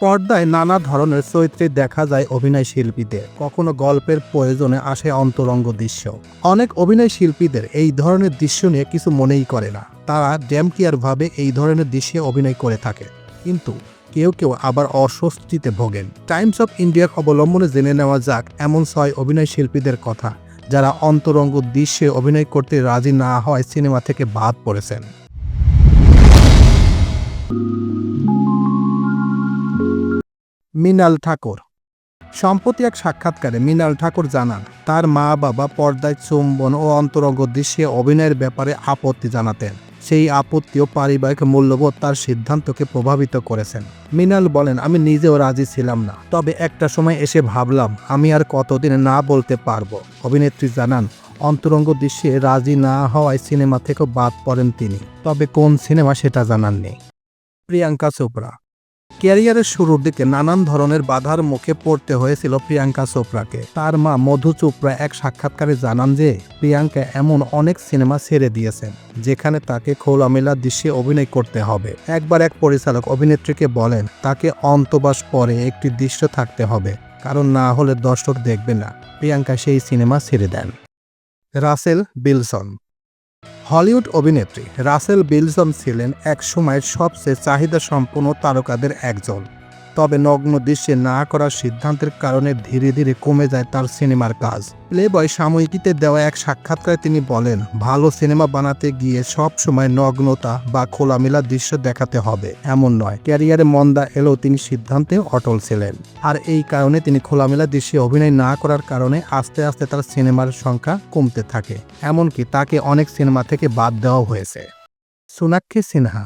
পর্দায় নানা ধরনের চরিত্রে দেখা যায় অভিনয় শিল্পীদের। কখনো গল্পের প্রয়োজনে আসে অন্তরঙ্গ দৃশ্য। অনেক অভিনয় শিল্পীদের এই ধরনের দৃশ্য নিয়ে কিছু মনেই করে না। তারা ড্যামকিয়ার ভাবে এই ধরনের দৃশ্যে অভিনয় করে থাকে। কিন্তু কেউ কেউ আবার অস্বস্তিতে ভোগেন। টাইমস অফ ইন্ডিয়ার অবলম্বনে জেনে নেওয়া যাক এমন ছয় অভিনয় শিল্পীদের কথা, যারা অন্তরঙ্গ দৃশ্যে অভিনয় করতে রাজি না হয় সিনেমা থেকে বাদ পড়েছেন। মৃণাল ঠাকুর। সম্প্রতি এক সাক্ষাৎকারে মৃণাল ঠাকুর জানান, তার মা বাবা পর্দায় চুম্বন ও অন্তরঙ্গ দৃশ্যে অভিনয়ের ব্যাপারে আপত্তি জানাতেন। সেই আপত্তি ও পারিবারিক মূল্যবোধ তার সিদ্ধান্তকে প্রভাবিত করেছেন। মৃণাল বলেন, আমি নিজেও রাজি ছিলাম না। তবে একটা সময় এসে ভাবলাম, আমি আর কতদিন না বলতে পারব। অভিনেত্রী জানান, অন্তরঙ্গ দৃশ্যে রাজি না হওয়ায় সিনেমা থেকেও বাদ পড়েন তিনি। তবে কোন সিনেমা সেটা জানাননি? প্রিয়াঙ্কা চোপড়া। ক্যারিয়ারের শুরুর দিকে নানান ধরনের বাধার মুখে পড়তে হয়েছিল প্রিয়াঙ্কা চোপড়াকে। তার মা মধু চোপড়া এক সাক্ষাৎকারে জানান যে, প্রিয়াঙ্কা এমন অনেক সিনেমা ছেড়ে দিয়েছেন, যেখানে তাকে খোলামেলা দৃশ্যে অভিনয় করতে হবে। একবার এক পরিচালক অভিনেত্রীকে বলেন, তাকে অন্তবাস পরে একটি দৃশ্য থাকতে হবে, কারণ না হলে দর্শক দেখবে না। প্রিয়াঙ্কা সেই সিনেমা ছেড়ে দেন। রাসেল বিলসন হলিউড অভিনেত্রী রাসেল বিলসন ছিলেন এক সময়ের সবচেয়ে চাহিদা সম্পন্ন তারকাদের একজন। তবে নগ্ন দৃশ্যে না করার সিদ্ধান্তের কারণে ধীরে ধীরে কমে যায় তার সিনেমার কাজ। প্লেবয় সাময়িকীতে দেওয়া এক সাক্ষাৎকারে তিনি বলেন, ভালো সিনেমা বানাতে গিয়ে সব সময় নগ্নতা বা খোলামেলা দৃশ্য দেখাতে হবে। এমন নয়, ক্যারিয়ারে মন্দা এলেও তিনি সিদ্ধান্তে অটল ছিলেন। আর এই কারণে তিনি খোলামেলা দৃশ্যে অভিনয় না করার কারণে আস্তে আস্তে তার সিনেমার সংখ্যা কমতে থাকে। এমনকি তাকে অনেক সিনেমা থেকে বাদ দেওয়া হয়েছে। সোনাক্ষী সিনহা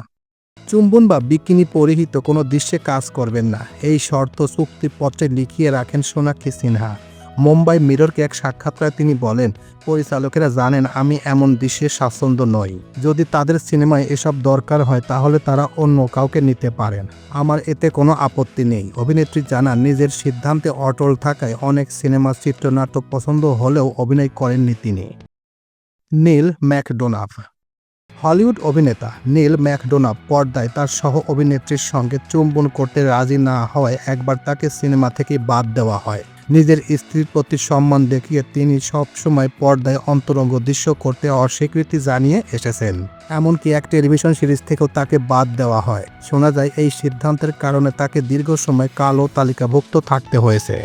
চুম্বন বা বিকিনি পরিহিত কোনো দৃশ্যে কাজ করবেন না। এই শর্ত চুক্তিপত্রে লিখিয়ে রাখেন সোনাক্ষী সিনহা। মুম্বাই মিররকে এক সাক্ষাৎকারে তিনি বলেন, পরিচালকেরা জানেন আমি এমন দৃশ্যে স্বাচ্ছন্দ্য নই। যদি তাদের সিনেমায় এসব দরকার হয়, তাহলে তারা অন্য কাউকে নিতে পারেন। আমার এতে কোনো আপত্তি নেই। অভিনেত্রী জানান, নিজের সিদ্ধান্তে অটল থাকায় অনেক সিনেমা চিত্রনাট্য পছন্দ হলেও অভিনয় করেননি তিনি। নীল ম্যাকডোনাফ হলিউড অভিনেতা নীল ম্যাকডোনাফ পর্দায় তার সহ অভিনেত্রীর সঙ্গে চুম্বন করতে রাজি না হওয়ায় একবার তাকে সিনেমা থেকে বাদ দেওয়া হয়। নিজের স্ত্রীর প্রতি সম্মান দেখিয়ে তিনি সবসময় পর্দায় অন্তরঙ্গ দৃশ্য করতে অস্বীকৃতি জানিয়ে এসেছেন। এমনকি এক টেলিভিশন সিরিজ থেকেও তাকে বাদ দেওয়া হয়। শোনা যায়, এই সিদ্ধান্তের কারণে তাকে দীর্ঘ সময় কালো তালিকাভুক্ত থাকতে হয়েছে।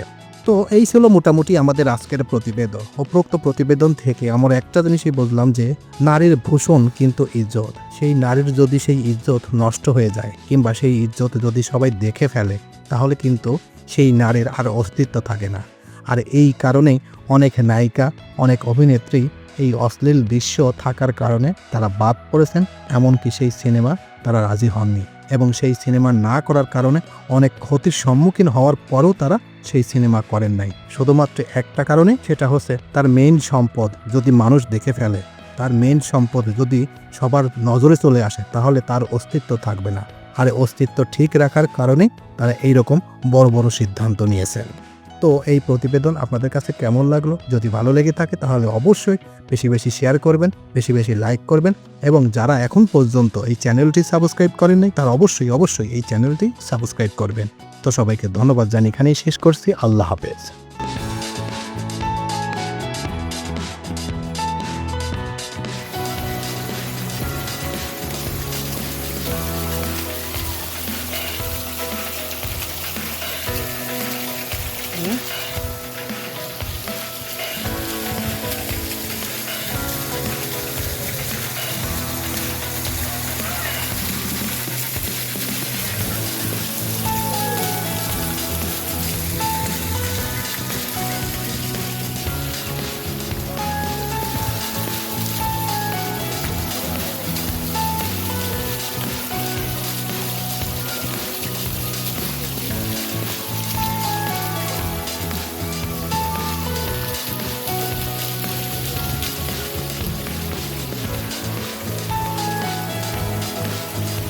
তো এই ছিল মোটামুটি আমাদের আজকের প্রতিবেদন। উপরোক্ত প্রতিবেদন থেকে আমরা একটা জিনিসই বুঝলাম যে, নারীর ভূষণ কিন্তু ইজ্জত। সেই নারীর যদি সেই ইজ্জত নষ্ট হয়ে যায় কিংবা সেই ইজ্জত যদি সবাই দেখে ফেলে, তাহলে কিন্তু সেই নারীর আর অস্তিত্ব থাকে না। আর এই কারণেই অনেক নায়িকা, অনেক অভিনেত্রী এই অশ্লীল দৃশ্য থাকার কারণে তারা বাদ পড়েছেন, এমনকি সেই সিনেমা তারা রাজি হননি। এবং সেই সিনেমা না করার কারণে অনেক ক্ষতির সম্মুখীন হওয়ার পরেও তারা সেই সিনেমা করেন নাই। শুধুমাত্র একটা কারণে সেটা হচ্ছে তার মেইন সম্পদ যদি মানুষ দেখে ফেলে, তার মেইন সম্পদ যদি সবার নজরে চলে আসে, তাহলে তার অস্তিত্ব থাকবে না। আর অস্তিত্ব ঠিক রাখার কারণে তারা এইরকম বড় বড় সিদ্ধান্ত নিয়েছেন। তো এই প্রতিবেদন আপনাদের কাছে কেমন লাগল? যদি ভালো লেগে থাকে তাহলে অবশ্যই বেশি বেশি শেয়ার করবেন, বেশি বেশি লাইক করবেন এবং যারা এখন পর্যন্ত এই চ্যানেলটি সাবস্ক্রাইব করেন নাই তারা অবশ্যই অবশ্যই এই চ্যানেলটি সাবস্ক্রাইব করবেন। তো সবাইকে ধন্যবাদ জানি এখানেই শেষ করছি। আল্লাহ হাফেজ।